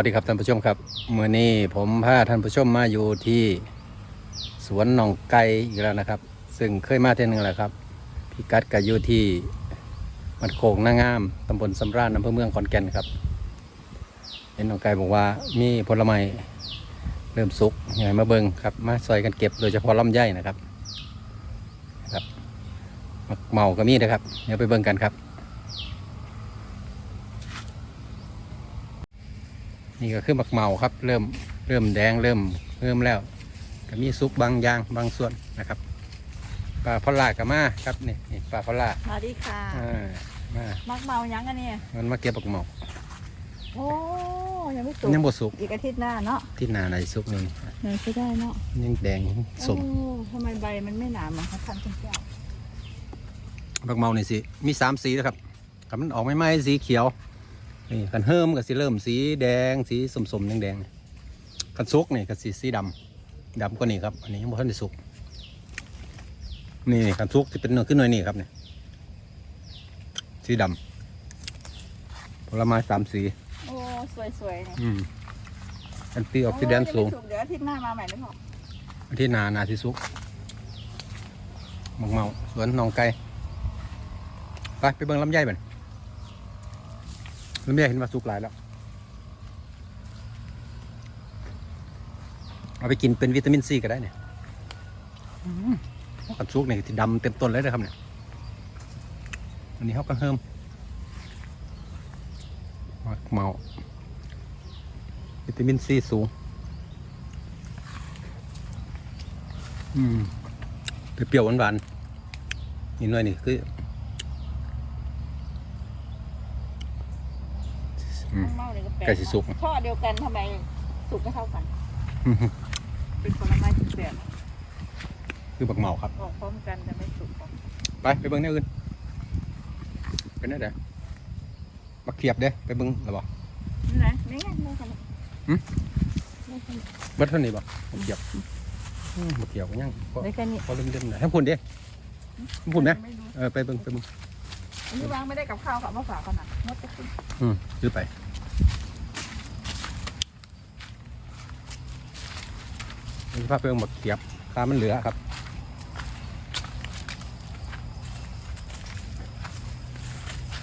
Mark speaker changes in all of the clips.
Speaker 1: สวัสดีครับท่านผู้ชมครับเมื่อนี้ผมพาท่านผู้ชมมาอยู่ที่สวนหนองไก่อีกแล้วนะครับ ซึ่งเคยมาเที่นึงแล้วครับพิกัดก็อยู่ที่มันโขงนางามตำบลสำราญอำเภอเมืองขอนแก่นครับเห็นหนองไก่บอกว่ามีผลไม้เริ่มสุกยังไงมาเบิงครับ มาซอยกันเก็บโดยเฉพาะลำไยนะครับครับมักเมาก็มีนะครับเดี๋ยวไปเบิงกันครับ นี่ก็คือหมักเมาครับ เริ่มเริ่มแดงเริ่มเริ่มแล้วก็มีซุปบางอย่างบางส่วนนะครับปลาพอลลากับมาครับนี่นี่ปลาพอลลา
Speaker 2: สวัสดีค่ะ
Speaker 1: อ่ามา
Speaker 2: มักเมายังอันนี้
Speaker 1: มันมาเก็บหมักเมา
Speaker 2: โอ้ยังไม่สุ
Speaker 1: มั
Speaker 2: ก
Speaker 1: นยังบ่สุก
Speaker 2: อีกอาทิตย์หน้าเนาะ
Speaker 1: ที่หนาไหนสุกนี่
Speaker 2: เนยใช้ได้เนาะ
Speaker 1: ยังแดงสม
Speaker 2: โอ้ทำไมใบมันไม่หนาเหมือนเขาทำเป็นแก้ว
Speaker 1: หมักเมานี่สิมีสามสีนะครับคันมันออกไม่ไหม้สีเขียว นี่คันเฮิมก็สิเริ่มสีแดงสีสมๆแดงๆคันสุกนี่ก็สีสีดำดำกว่านี่ครับอันนี้ยังบ่ทันได้สุกนี่คันสุกที่เป็นเนื้อขึ้นหน่อยนี่ครับเนี่ยสีดำผลไม้สามสี
Speaker 2: โอ้สวยๆเนี่ย
Speaker 1: อืมอันตีออกซิแดนสูง
Speaker 2: โอ้ยังไม่สุกเดี๋ยวอาทิตย์หน้ามาใหม่ได้หรอ
Speaker 1: อันที่นานาที่สุกหมักเมาสวนหนองไก่ไปไปเบิ่งลำไยบัน ลำไยเห็นว่าสุกหลายแล้ว เอาไปกินเป็นวิตามินซีก็ได้เนี่ยอืมกันสุกเนี่ยที่ดำเต็มต้นเลยนะครับเนี่ย อันนี้เขาก็เพิ่มหมักเมา วิตามินซีสูง อืมเปรี้ยวๆหวานๆนี่หน่อยนี่คือ อืม
Speaker 2: มักเมาเนี่ยก็แปลก
Speaker 1: ไก่สิสุก
Speaker 2: ช่อเดียวกันทำไมสุกไม่เท่ากัน เป็นผลไม้ที่แปลก
Speaker 1: คือบักเหมาครับ
Speaker 2: ออกพร้อมกันแต่ไม่สุกพร้อม
Speaker 1: ไปไปเบิ้งแนวอื่นเป็นแนวไหนบักเขียบเด้ไปเบิ้งหรือเปล่า
Speaker 2: นี่นะนี่ไงนี่กัน
Speaker 1: หืม
Speaker 2: นี่กัน
Speaker 1: เบิ้เท่านี้บ่บักเขียบอืมบักเขียบก็ยังพอ
Speaker 2: นี่กันนี่
Speaker 1: พอเริ่มเดิมหน่อยให้พูดเด้ให้พูดนะ
Speaker 2: ไม่รู้
Speaker 1: เออไปเบิ้งไปเบิ้ง
Speaker 2: อันนี้วางไม่ได้กับข้าวค่ะมาฝากกันนะมดจะขึ้น
Speaker 1: อืมซื้อไปนี่ภาพเบิ้งบักเขียบคามันเหลือครับ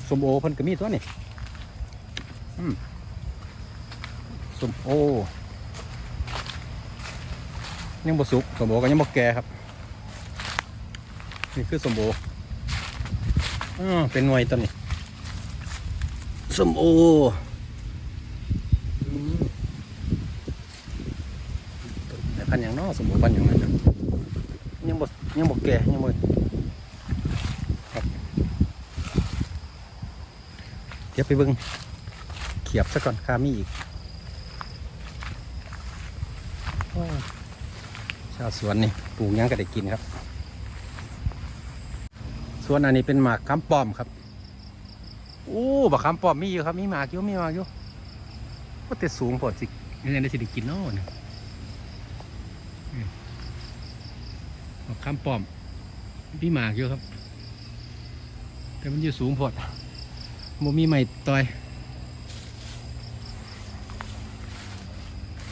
Speaker 1: สมโอเพิ่นก็มีตัวนี่อืมสมโอ ยังบ่สุกสมโอก็ยังบ่แก่ครับ นี่คือสมโอ ออเป็นหน่วยตัวนี้ส้มโออืมแต่พันธุ์อย่างเน้อส้มโอพันธุ์อย่างนั้นน่ะยังบ่ยังบ่แก่ยังบ่เดี๋ยวไปเบิ่งเขียบซะก่อนคามีอีกโอ้ชาวสวนนี่ปลูกหยังก็ได้กินครับ ส่วนอันนี้เป็นหมากคำป้อมครับโอ้บักคำป้อมมีอยู่ครับมีหมากอยู่มีหมากอยู่ก็แต่สูงปอดสิยังได้สิได้กินเนาะเนี่ยบักคำป้อมมีหมากอยู่ครับ แต่มันอยู่สูงพอดโมมีใหม่ต่อย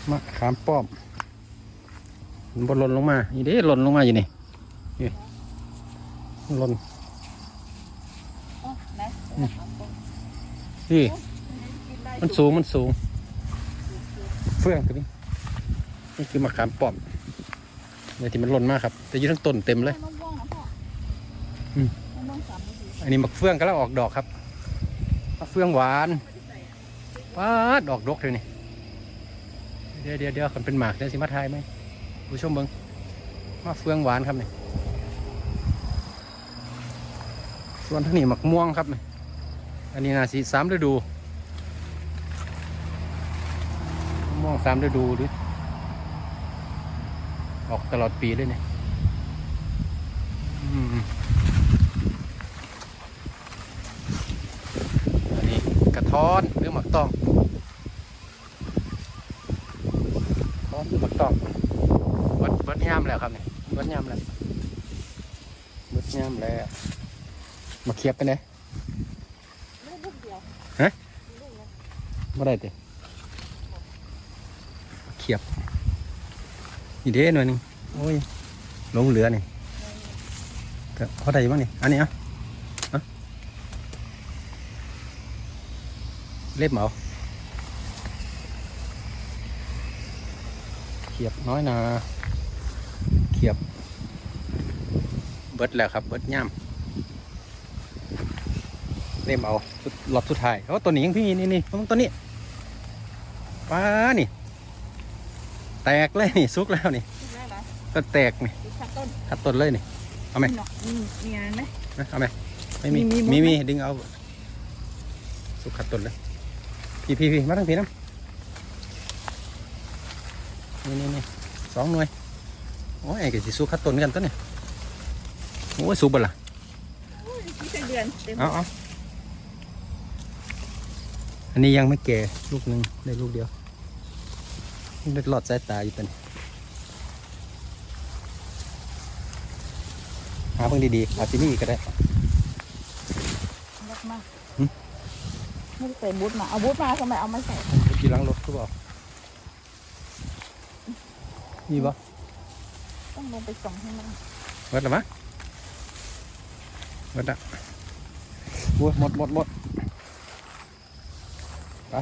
Speaker 1: มะขามป้อมมันบนหล่นลงมา นี่เด้หล่นลงมาอยู่นี่นี่หล่น
Speaker 2: อ๋อนะ
Speaker 1: นี่มันสูงมันสูง เฟื่องตัวนี้นี่คือมะขามป้อมเนี่ยที่มันหล่นมากครับ แต่ยืนทั้งต้นเต็มเลย
Speaker 2: อั
Speaker 1: นนี้มะเฟื่องก็แล้วออกดอกครับมะเฟื่องหวานป้าดอกดกเลยนี่เดี๋ยวเดี๋ยวเดี๋ยวคันเป็นหมากเดี๋ยวสิมาทายไหมผู้ชมเบิงมะเฟื่องหวานครับนี่ส่วนท่านี้มะม่วงครับนี่ อันนี้นาสีสามฤดูม่วงสามฤดูหรือออกตลอดปีเลยเนี่ยอันนี้กระท้อนหรือหมักต้องท้อนหรือหมักต้องบดบดย่ามแล้วครับเนี่เบิดย่ามแล้วบดย่ามแล้วมาเคียบไปไหน
Speaker 2: เดีย
Speaker 1: ฮะ
Speaker 2: ลูกนะ
Speaker 1: ไม่ได้ติ
Speaker 2: ม
Speaker 1: ขียบนี่เด้หน่อยหนึงโอ้ยหลงเหลือนี่ก็เขาได้อยู่บ้างนี่อันนี้เอะอะเล็บเหมาเขียบน้อยนาเขียบ เบิดแล้วครับ เบิดย่ำเล่มเอาสุด หลอดสุดท้ายโอ้ตัวนี้ยังพี่นี่นี่ต้องตัวนี้ป้านี่ แตกเลยนี่ซุกแล้วนี่
Speaker 2: คิดได้ไหม
Speaker 1: ก็แตกนี่
Speaker 2: ดูชักต้น
Speaker 1: ทัดต้นเลยนี่เอาไหม
Speaker 2: เนาะอืมมีงานไหม
Speaker 1: นะเอาไหมไม่มี
Speaker 2: มีมี
Speaker 1: มี
Speaker 2: หมดไหม
Speaker 1: มีดึงเอาสุกขัดต้นเลยพี่พี่พี่มาทั้งพี่น้ำนี่นี่นี่สองหน่วยโอ้ยไอ้กสิสุกขัดต้นกันต้นนี่โอ้ยสุกบ่ล่ะ
Speaker 2: อุ้ยนี่เป็นเดือนเต็ม
Speaker 1: เอาเอา อันนี้ยังไม่แก่ลูกหนึ่งได้ลูกเดียวได้หลอดสายตาอยู่เป็นหาเพิ่งดีๆเอาที่นี่ก็ได้
Speaker 2: รักมาก
Speaker 1: หึ
Speaker 2: ไม่ได้ใส่บูทมา เอาบูทมาทำไมเอามาใส่
Speaker 1: อยู่หลังรถก็บอกมีบ่
Speaker 2: ต้องลงไปส่องให้มัน
Speaker 1: เบิดหรือมะเบิดละโอ้ยหมดหมดหมด ไป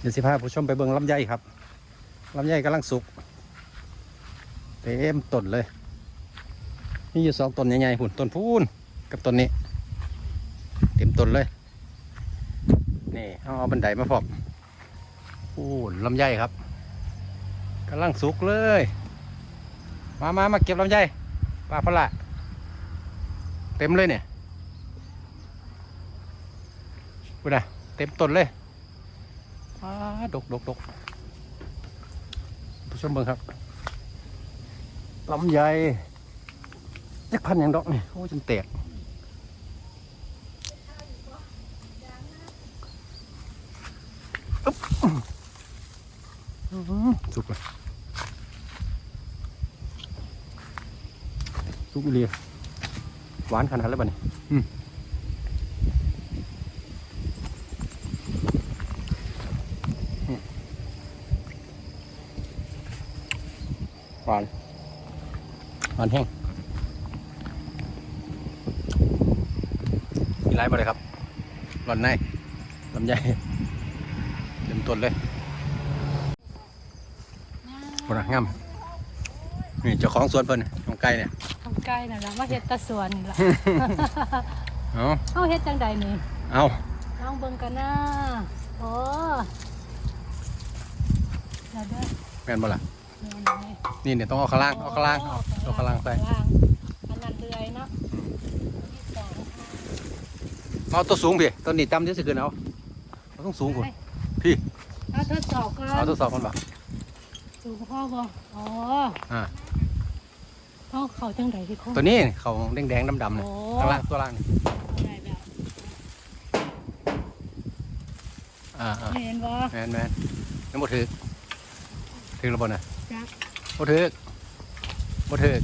Speaker 1: เดี๋ยวสิพาผู้ชมไปเบิ่งลำไยครับลำไยกำลังสุกเต็มต้นเลยมีอยู่สองต้นใหญ่ๆหุ่นต้นพูนกับต้นนี้ เต็มต้นเลยนี่เอาเอาบันไดมาพอมพูนลำไยครับกำลังสุกเลย มามามาเก็บลำไยปลาพละเต็มเลยเนี่ย กูนะเต็มต้นเลยปลาดกดกดกผู้ชมเบิ่งครับลำไยจักพันอย่างดอกนี่โอ้ยจนแตกอึ๊บอื้อหือสุกเลยสุกเลียหวานขนาดแล้วบ้านี่อืมอืม หวานหวานแห้งมีไรมาเลยครับร้อนในลำไยเต็มต้นเลยคนละงามนี่เจ้าของสวนเพิ่นของไก่เนี่ย
Speaker 3: ทำใกล้น่ะนะมาเฮ็ดตะสวนนี่ล่ะ
Speaker 1: เอา
Speaker 3: เฮาเฮ็ดจังใดนี่
Speaker 1: เอา
Speaker 3: ลองเบิ่งกันนะโอ้เดี๋ยวเด้อ
Speaker 1: แม่นบ่ล่ะ
Speaker 3: เดี๋ยว นี่
Speaker 1: นี่เนี่ยต้องเอาข้างล่างเอาข้างล่างเอาเอาข้างล่างใส่
Speaker 3: ข้างล่างอันนั้นเดือยเนาะที่สอง
Speaker 1: เอาตัวสูงพี่ต้นนี้ต่ำที่สุดขึ้นเอาเอาต้องสูงคุณพี่
Speaker 3: เอาทดสอบก่อน
Speaker 1: เอาทดสอบมันบ่
Speaker 3: สูงพ่อบ่อ๋อ
Speaker 1: อ่า
Speaker 3: เขาเขาจังใดที่เขา
Speaker 1: ตัวนี้เขาแดงๆดำๆเนี่ย
Speaker 3: โอ้
Speaker 1: ข้างล่างตัวล่างนี่
Speaker 3: ได้แล้ว
Speaker 1: อ่าอ่า
Speaker 3: เห็นบ่
Speaker 1: แมนแมนยังบ่ถือถือระเบดน่ะ
Speaker 3: จัก
Speaker 1: บ่ถือบ่ถือ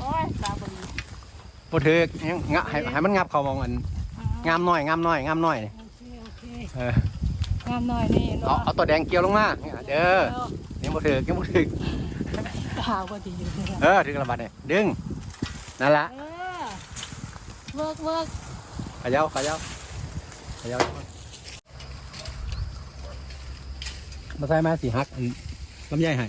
Speaker 2: โอ้ยตาบน
Speaker 1: บ่ถือยังงะให้ให้มันงับเขามองอัน
Speaker 3: อ๋
Speaker 1: งามน้อยงามน้อยงามน้อยนี่
Speaker 3: โอเคโอเค
Speaker 1: เอองา
Speaker 3: มหน่อยนี่
Speaker 1: เอา
Speaker 3: เนาะ
Speaker 1: เอาตัวแดงเกี่ยวลงมาเนี่ยเด้อยังบ่ถือยังบ่ถือ
Speaker 3: ข่าวก็ดีอยู่นี่
Speaker 1: เอ
Speaker 3: ล่ะ
Speaker 1: อถือกระบาดนี่ดึงนั่นละ
Speaker 3: เออเวิร์กเวิร์ก
Speaker 1: เขย่าเขย่าเขย่ามาใส่มาสิหักอัน ลำไยให้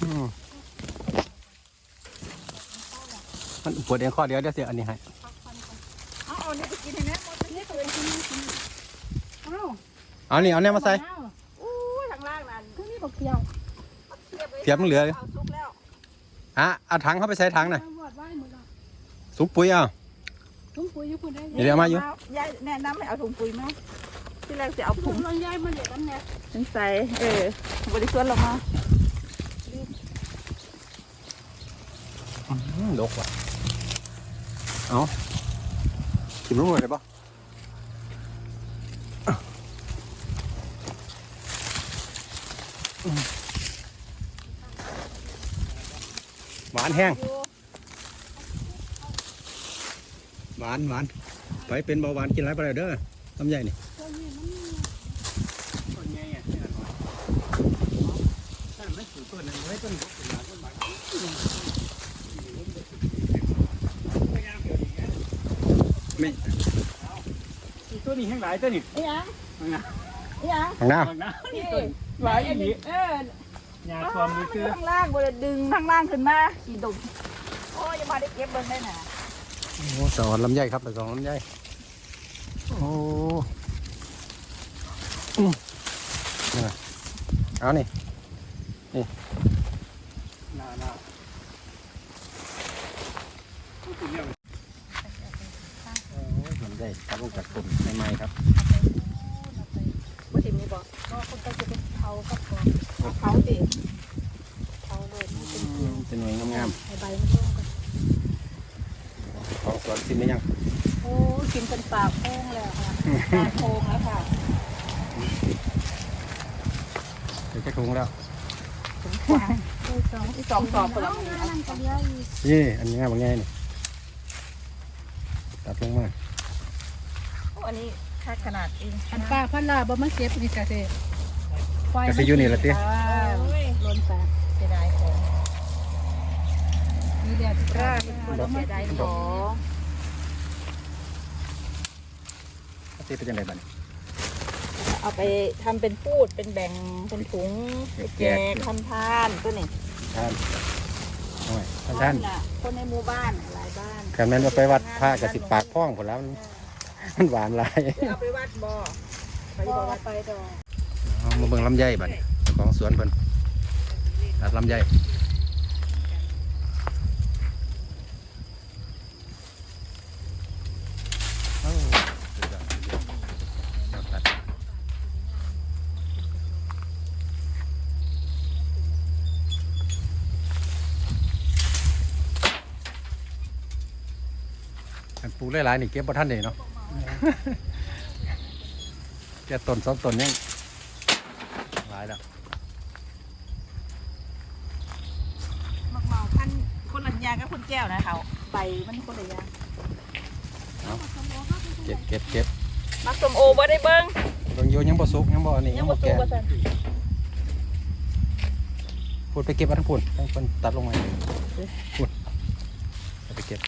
Speaker 1: อืมมันปวดเองข้อเดียวเดี๋ยวเสียอันนี้ให้
Speaker 2: เอาเอานี่ไปกินให้แม่หมดนี่ตัวเองกินนี่กิน
Speaker 3: เอ้า
Speaker 1: เอานี่เอาเนี่ยมาใส่
Speaker 3: เอ้
Speaker 2: อู้ยทางล่างนั่น
Speaker 3: ก็มีบักเดียว
Speaker 2: เทียบเลย
Speaker 1: เทียบมันเหลือ
Speaker 2: เอาซุกแล้ว
Speaker 1: อะเอาถังเข้าไปใส่ถังน่ะ
Speaker 3: เอาหมดไว้หมดแล้ว
Speaker 1: สุกปุ๋ยเอา
Speaker 3: ถุงปุ๋ยอยู่คนได้
Speaker 1: เดี๋ยวมาอยู่
Speaker 2: ยายแนะนำให้เอาถุงปุ๋ยมา ที่แรกจะเอา
Speaker 3: ถุ
Speaker 2: ถุ
Speaker 3: ง
Speaker 2: ง
Speaker 3: ลองย้ายมาเดี๋ยวกันเนี่ย
Speaker 2: ถึงใส่เออบริสุทธิ์ลงมา
Speaker 1: อืมดกว่ะ เอากินรู้เลยปะหวานแห้ง
Speaker 2: อยู่
Speaker 1: หวานานหวานไปเป็นเบาหวานกินไรไปเลยเด้อลำไยนี่ต้นใหญ่อะนี่น่ะนั่น ไม่ถือต้นนั้นไว้ต้นต้นหนาต้นหวานไม่
Speaker 4: ตัวนี้แห้งหลายตัวนี้
Speaker 2: ไอ้ยัง
Speaker 4: มึงนะ
Speaker 2: ไอ้ยัง
Speaker 1: ข้างหน้า
Speaker 4: มึงนะ
Speaker 2: นี่
Speaker 4: หลายอย่างนี้
Speaker 2: เออ
Speaker 4: หญ้าความมือคือ
Speaker 2: ข้างล่างบริดึงข้างล่างขึ้นมาสีดมโอ้ยยังมาได้เก็บเบิ้งได้น่ะ
Speaker 1: โอ้สอนลำไยครับไปสอนลำไยโอ้อืมนี่นะเอานี่
Speaker 4: หน้าหน้าพูดถึงเนี่ย
Speaker 1: โอ้ยลำไยครับลงจากต้นใหม่ๆครับ
Speaker 2: ว่าสิมีบอก
Speaker 3: ก็คนก็จะเป็นเผากับกอง
Speaker 2: เขาสิ
Speaker 3: เผาเลยมันเป็น
Speaker 1: อืมเป็นหน่วยงาม
Speaker 3: ให้ใบมันร่วงกัน
Speaker 1: ๆของสวนซิมได้ยัง
Speaker 3: โอ้กินเป็นปากโป้งแล้วค่ะ
Speaker 2: ตาโคงแล้วค่ะ
Speaker 1: เดี๋ยวจะถุงแล้ว
Speaker 3: โอ้ยสอง
Speaker 2: ที่สองสอบคนละ
Speaker 3: น้ำนั่งกันเยอะอีก
Speaker 1: นี่อันนี้บางไงนี่ตัดลงมา
Speaker 2: อันนี้ค่าขนาดเอง
Speaker 3: อันป้าพันลาบ่มาเก็บนี่กะเซ่
Speaker 1: กะสิอยูนี่ละเติ
Speaker 3: ล้นปา
Speaker 2: เสียดายของ
Speaker 3: มีเดียวที่า
Speaker 2: เสียดายของเติ
Speaker 1: เป็นยังไงบ้าง
Speaker 2: เอาไปทำเป็นพูดเป็นแบ่งเป็นถุงไปแจกทำทานตัวนี้
Speaker 1: ท่านโอ้ยท่านท่าน
Speaker 2: น่ะคนในหมู่บ้านหลายบ้าน
Speaker 1: ขันแม่นว่าไปวัดผ้ากระสิบปากพ้องผลแล้วมันมันหวานหลาย
Speaker 2: เอาไปวัดบ่ไป
Speaker 3: บ่
Speaker 2: บ่วัด
Speaker 3: ไปดอก
Speaker 1: เอามาเบิ่งลำไยบัดนี้เจ้าของสวนเพิ่นตัดลำไยโอ้สุดยอดสุดยอดเอาตัด อันปลูกหลายๆนี่เก็บบ่ทันเด้เนาะแค่ต้นสองต้นยังหลายแล้ว
Speaker 2: มักเมาพันคนละอยางกับคนแก้วนะเขาใบมันคนละอยาง
Speaker 1: เก็บเก็บเก็บ
Speaker 2: มักสมโอบ่ได้เบิ่ง
Speaker 1: เบิ่งโยยังบ่สุกยังบ่อันนี้
Speaker 2: ยั
Speaker 1: ยังง
Speaker 2: บ่
Speaker 1: บ่
Speaker 2: สู
Speaker 1: แก่
Speaker 2: บ่ซั่น
Speaker 1: พูดไปเก็บเอาทั้งพูนทั้งคนตัดลงมาพูดเอาไปเก็บ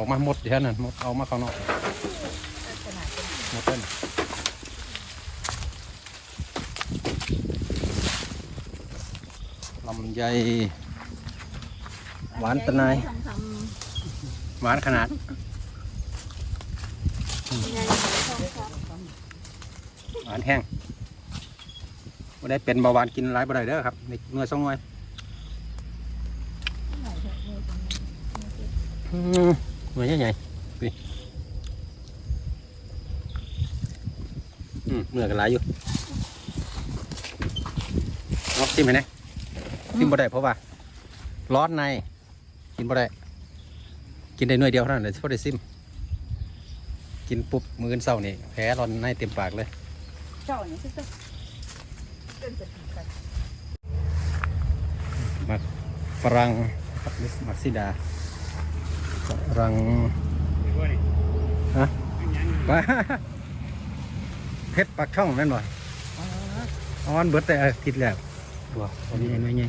Speaker 1: ออกมาหมดเดี๋ยวนั้นหมดเอามาข้างนอกหมดเต้นลำไยหวานตะนหวานขนาดหวานแห้งบ่ได้เป็นเบาหวานกินหลายบ่ได้เด้อครับในเนื้อสองหน่วยอืม หน่วยใหญ่ๆนี่อืมเนื้อกันหลายอยู่เอาซิมให้แหน่ซิมบ่ได้เพราะว่าร้อนใน กินบ่ได้ กินได้หน่วยเดียวเท่านั้นเลยเพราะได้ซิม กินปุ๊บมื้ออนเช้านี่แผลร้อนในเต็มปากเลย
Speaker 2: เจ้าเนี่ยคือเป็นสติกัน
Speaker 1: มักฝรั่งครับมิสมักซิดาฝ รั่ง
Speaker 4: นี่ว่านี่
Speaker 1: ฮะ
Speaker 4: เป็นหยัง
Speaker 1: ว้าเพชรปักช่องนั่นบ่ออนเบิดแต่อาทิตย์แล้วบัวอันนี้ไม่ไง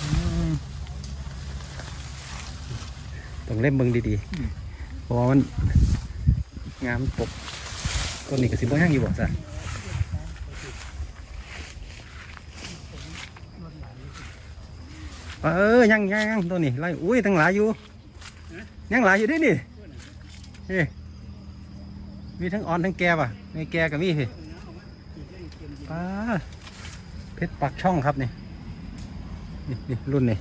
Speaker 1: อืมต้องเล่มเบิ่งดีๆเพราะว่ามันงามปกต้นนี้ก็สิบ่ย่างอยู่บ่จ้ะ เออยังยังยังตัวนี้ไล่อุ้ยตั้งหลายอยู่ยังหลายอยู่เดินี่เฮ้มีทั้งอ่อนทั้งแก่ป่ะในแก่ก็มีเฮ้ป้าเพชรปักช่องครับนี่นี่นี่รุ่นนี่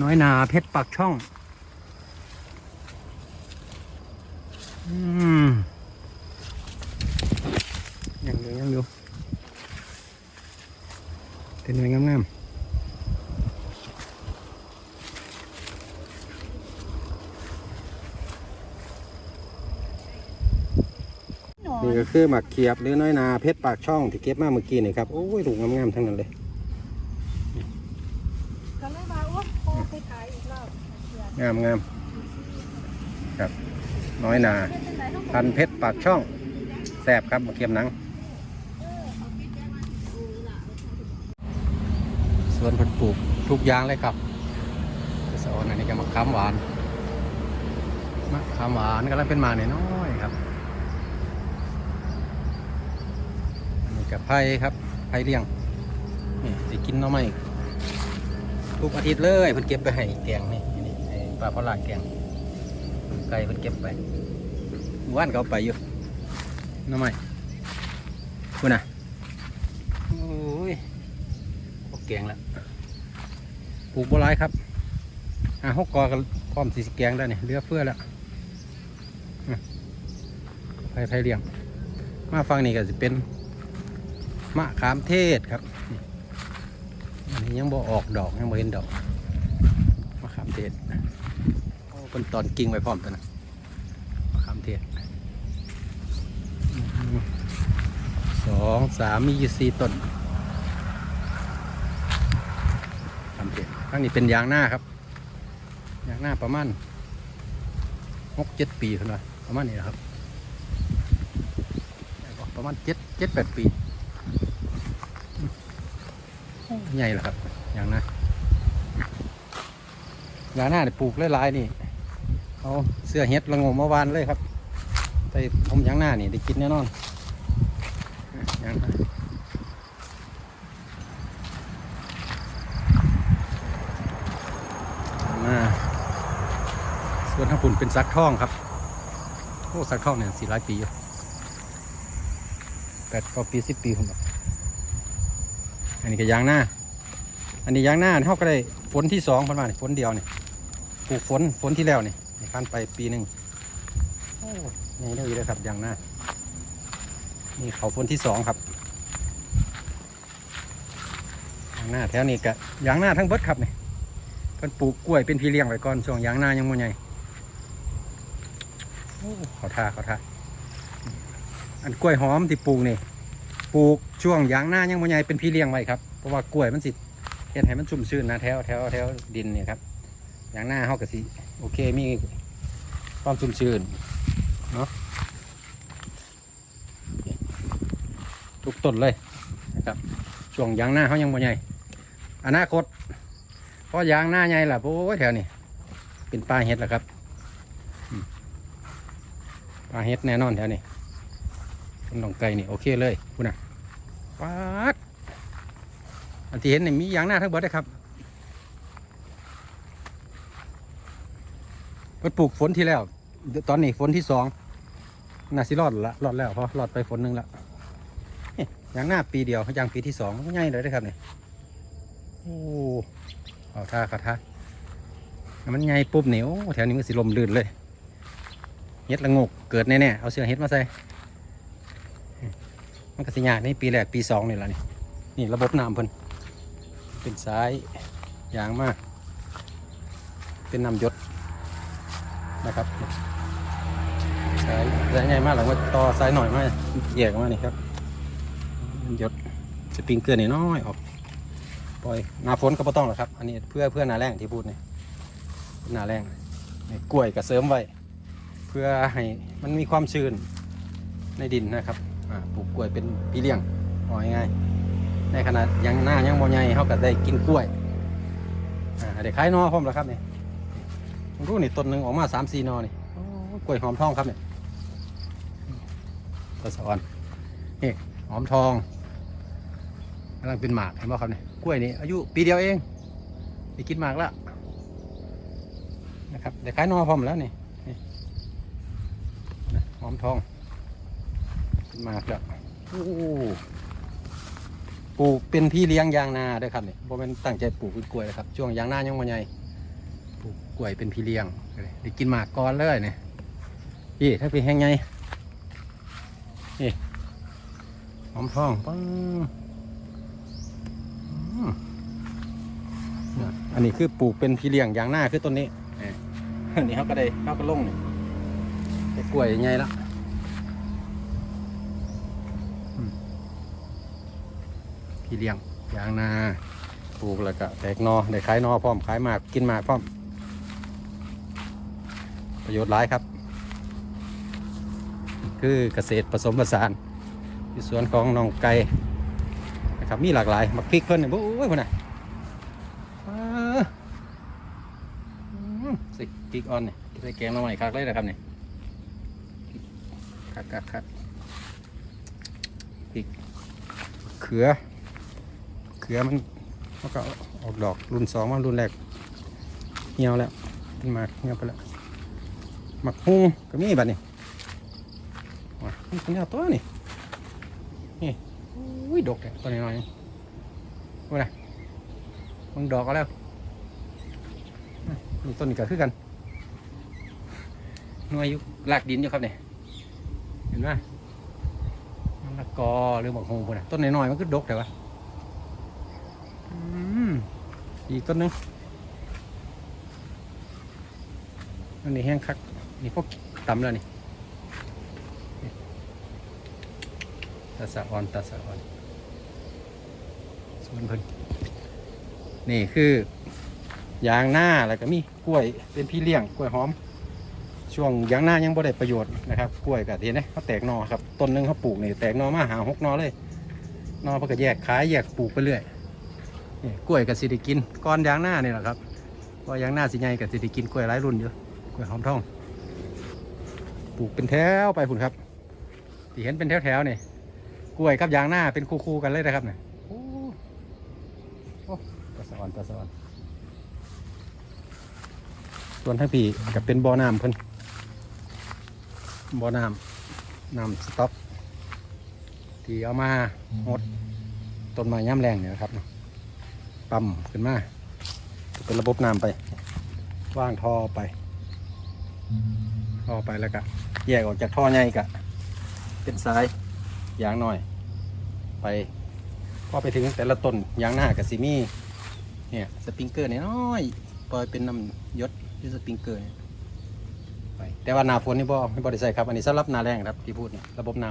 Speaker 1: น้อยนาเพชรปักช่องอืมยังอยู่ยังอยู่เป็นยังงามๆ คือหมักเขียบหรือน้อยนาเพชรปากช่องที่เก็บมาเมื่อกี้นี่ครับโอ้ยลูกงามๆทั้งนั้นเลยงามงามครับ น้อยนา พันเพชรปากช่องแสบครับมาเขียมหนังสวนผลปลูกทุกอย่างเลยครับสวนอันนี้ก็มะขามหวานมะขามหวานกำลังเป็นมาเนี่ยเนาะ กับไผ่ครับไผ่เลี้ยงนี่ได้กินเนาะไหมทุกอาทิตย์เลยเพิ่นเก็บไปให้แกงนี่นี่ปลาพลาแกงไก่เพิ่นเก็บไปว่านเขาไปอยู่เนาะไหมคุณนะโอ้ยพวกแกงละปลูกบัวลายครับอะหกกอกันพร้อมสีแกงแล้วเนี่ยเลือเฟือแล้วไผ่ไผ่เลี้ยง มาฟังนี่ก็จะเป็น มะขามเทศครับอันนี้ยังบ่ออกดอกยังบ่เห็นดอกมะขามเทศเป็นตอนกิ่งไว้พร้อมตัวนะมะขามเทศสองสามมีอยู่สี่ต้นมะขามเทศข้างนี้เป็นยางหน้าครับ ยางหน้าประมาณหกเจ็ดปีเท่านั้นประมาณนี้นะครับประมาณเจ็ดเจ็ดแปดปี ใหญ่แล้วครับ อย่างนะยางหน้าเนี่ยปลูกหลายๆนี่เอาเสื้อเฮ็ดละงมเมื่อวานเลยครับแต่ผมยางหน้านี่ได้กินแน่นอนย่างหน้าส่วนทางปุ่นเป็นซักท่องครับโอ้ซักท่องเนี่ยสี่ร้อยปีอยู่แปดก็ปีสิบปีผมบอก อันนี้ก็ยางหน้า อันนี้ยางหน้าเขาก็ได้ฝนที่สองประมาฝนเดียวนี่ปลูกฝนฝนที่แล้วนี่ผ่านไปปีหนึ่งโอ้ยงได้อีเลยครับยางหน้า นี่เขาฝนที่สองครับยางหน้าแถวนี้ก็ยางหน้าทั้งเบิดครับนี่เพิ่นปลูกกล้วยเป็นพี่เลี้ยงไว้ก่อนช่วงยางหน้ายังไม่ใหญ่เขาทาเขาทาอันกล้วยหอมที่ปลูกนี่ ปลูกช่วงยางหน้ายังบ่ใหญ่เป็นพี่เลี้ยงไว้ครับเพราะว่ากล้วยมันสิเฮ็ดให้มันชุ่มชื้นนะแถวแถวแถวดินเนี่ยครับยางหน้าเฮาก็สิโอเคมีความชุ่มชื้นเนาะทุกต้นเลยนะครับช่วงยางหน้าเขายังบ่ใหญ่อนาคตเพราะยางหน้าใหญ่ล่ะโอ้ยแถวนี้เป็นปลาเห็ดแหละครับปลาเห็ดแน่นอนแถวนี้ ต้นหนองไก่นี่โอเคเลยคุณน่ะป๊าดอันที่เห็นนี่มีอย่างหน้าทั้งเบิดเลยครับเพิ่นปลูกฝนที่แล้ว ตอนนี้ฝนที่สองน่าสิรอดละรอดแล้วเพราะรอดไปฝนหนึ่งละนี่างหน้าปีเดียวอย่างปีที่สองง่ายเลยนะครับเนี่ยโอ้เอาท่าขาท่ามันใหญ่ปุ๊บเหนียวแถวนี้มันสิลมลื่นเลยเฮ็ดละงกเกิดแน่ๆเอาเสื้อเฮ็ดมาใส่ มันก็สิยากในปีแรกปีสองนี่แหละนี่นี่ระบบน้ำเพิ่นเป็นสายยางมาก เป็นน้ำยศนะครับสายสายใหญ่มากหลังว่าต่อสายหน่อยมากแยกออกมานี่ครับยศสปริงเกลือนี่น้อยออกปล่อยหนาฝนก็ไม่ต้องหรอกครับ อันนี้เพื่อเพื่อหนาแรงที่พูดนี่หนาแรงนี่กล้วยก็เสริมไว้ เพื่อให้มันมีความชื้นในดินนะครับ ปลูกกล้วยเป็นพี่เลี้ยงเอาง่ายๆในขนาดยังหน้ายังบ่ใหญ่เขาก็ได้กินกล้วยอ่าได้ขายนอพร้อมแล้วครับนี่ผมรู้นี่ต้นหนึ่งออกมาสามสี่นอนี่กล้วยหอมทองครับเนี่ยตะสอนนี่หอมทองกำลังเป็นหมากเห็นไหมครับเนี่ยกล้วยนี่อายุปีเดียวเองได้กินหมากแล้วนะครับได้ขายนอพร้อมแล้วนี่นี่นะหอมทอง มากแล้วโอ้ปลูกเป็นพี่เลี้ยงยางนาเด้วยครับเนี่ยบ่เป็นตั้งใจปลูกเป็นกล้วยนะครับ ช่วงยางนายังบ่ใหญ่ปลูกกล้วยเป็นพี่เลี้ยงได้กินหมากก่อนเลยเนี่ยพี่ถ้าเป็นแห้งไงนี่หอมทองปังอืมน่ะอันนี้คือปลูกเป็นพี่เลี้ยงยางนาคือต้นนี้นี่อันนี้เขาก็ได้เขาก็ลงเนี่ได้กล้วยใหญ่แล้ว พี่เลี้ยงยางนาปลูกแล้วก็แตกนอได้ขายนอพร้อมขายมากกินมากพร้อม ประโยชน์หลายครับ คือเกษตรผสมผสานที่สวนของน้องไก่นะครับมีหลากหลายมักพริกเพิ่นเนี่ยโอ้ยพุ่นน่ะอ้าอืมใส่พริกอ่อนเนี่ยใส่แกงหน่อไม้คักเลยนะครับเนี่ยคักคักคักพริกเขือ ขือมันมันก็ออกดอกรุ่นสองมารุ่นแรกเหี่ยวแล้วมันมาเหี่ยวไปแล้วหมักฮุงก็มีบัดนี้ว้าเป็นยาตัวนี่นี่อุ้ยดกแกตัวน้อยว่าไงมึงดอกก็แล้วนี่ต้นนี้ก็คือกันหน่วยอยู่ลากดินอยู่ครับเนี่ยเห็นไหมมะละกอหรือบักฮงพวกน่ะต้นน้อยๆมันก็ดกแต่ว่าอืม อีกต้นนึงอันนี้แห้งคัก นี่พวกต่ำแล้วนี่ตาสะออนตาสะออนสวนเพิ่นนี่คือยางหน้าแล้วก็มีกล้วยเป็นพี่เลี้ยงกล้วยหอม ช่วงยางหน้ายังบ่ได้ประโยชน์นะครับกล้วยก็เห็นไหมเขาแตกนอครับต้นหนึงเขาปลูกนี่แตกนอมาหาหกนอเลยนอเพิ่นก็แยกขายแยกปลูกไปเรื่อย นี่กล้วยกับสิได้กินก้อนยางหน้านี่แหละครับเพราะยางหน้าสิใหญ่กับสิได้กินกล้วยหลายรุ่นอยู่กล้วยหอมทอง ปลูกเป็นแถวไปพุ่นครับที่เห็นเป็นแถวๆนี่กล้วยกับยางหน้าเป็นคู่ๆกันเลยนะครับเนี่ยโอ้โอ้ตาสออนตาสะออนส่วนทั้งปีกับเป็นบ่อน้ำเพิ่นบ่อน้ำน้ำสต๊อกที่เอามาหดต้นไม้ย่ำแรงเนี่ยครับ ปั๊มขึ้นมาเป็นระบบน้ำไป ว่างท่อไปท่อไปแล้วก็แยกออกจากท่อใหญ่กะเป็นสายยางหน่อย ไปพอไปถึงแต่ละต้นยางหน้ากับซิมี่เนี่ยสปริงเกอร์น้อยปล่อยเป็นน้ำยศที่สปริงเกอร์ไปแต่ว่าหนาฝนนี่บ่ไม่บ่ได้ใส่ครับ อันนี้สำหรับหนาแรงครับที่พูดเนี่ยระบบน้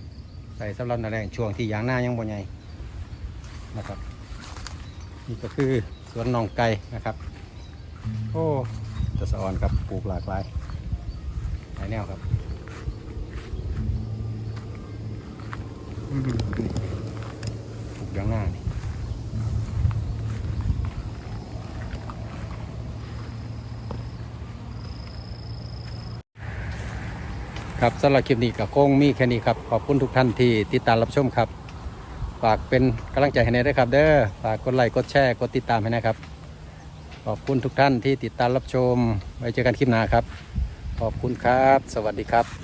Speaker 1: ำใส่สำหรับหนาแรงช่วงที่ยางหน้ายังบ่ใหญ่นะครับ นี่ก็คือสวนนองไก่นะครับ โอ้ตะสะออนครับปลูกหลากหลายหลายแนวครับอืมนี่ปลูกยางหน้านี่ครับสำหรับคลิปนี้ก็คงมีแค่นี้ครับ ขอบคุณทุกท่านที่ติดตามรับชมครับ ฝากเป็นกำลังใจให้ในด้วยครับ เด้อฝากกดไลค์กดแชร์กดติดตามให้นะครับ ขอบคุณทุกท่านที่ติดตามรับชม ไว้เจอกันคลิปหน้าครับ ขอบคุณครับ สวัสดีครับ